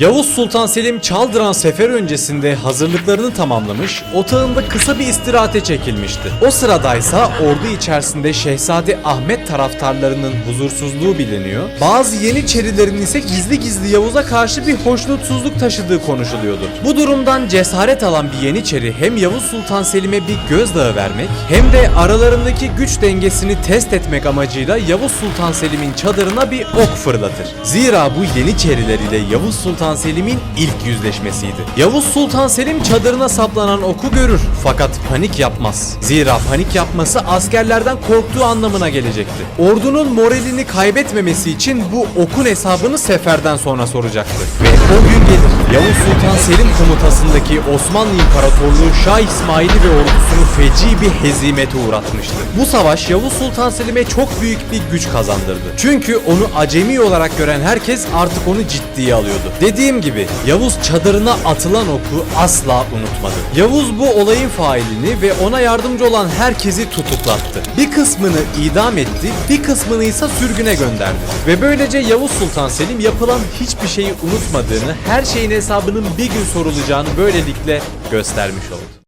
Yavuz Sultan Selim Çaldıran sefer öncesinde hazırlıklarını tamamlamış, otağında kısa bir istirahate çekilmişti. O sıradaysa ordu içerisinde Şehzade Ahmet taraftarlarının huzursuzluğu biliniyor. Bazı Yeniçerilerin ise gizli gizli Yavuz'a karşı bir hoşnutsuzluk taşıdığı konuşuluyordu. Bu durumdan cesaret alan bir Yeniçeri hem Yavuz Sultan Selim'e bir gözdağı vermek hem de aralarındaki güç dengesini test etmek amacıyla Yavuz Sultan Selim'in çadırına bir ok fırlatır. Zira bu Yeniçeriler ile Yavuz Sultan Selim'in ilk yüzleşmesiydi. Yavuz Sultan Selim çadırına saplanan oku görür fakat panik yapmaz. Zira panik yapması askerlerden korktuğu anlamına gelecekti. Ordunun moralini kaybetmemesi için bu okun hesabını seferden sonra soracaktı. Ve o gün gelir. Yavuz Sultan Selim komutasındaki Osmanlı İmparatorluğu Şah İsmail'i ve ordusunu feci bir hezimete uğratmıştı. Bu savaş Yavuz Sultan Selim'e çok büyük bir güç kazandırdı. Çünkü onu acemi olarak gören herkes artık onu ciddiye alıyordu. Dediğim gibi Yavuz çadırına atılan oku asla unutmadı. Yavuz bu olayın failini ve ona yardımcı olan herkesi tutuklattı. Bir kısmını idam etti, bir kısmını ise sürgüne gönderdi. Ve böylece Yavuz Sultan Selim yapılan hiçbir şeyi unutmadığını, her şeyin hesabının bir gün sorulacağını böylelikle göstermiş oldu.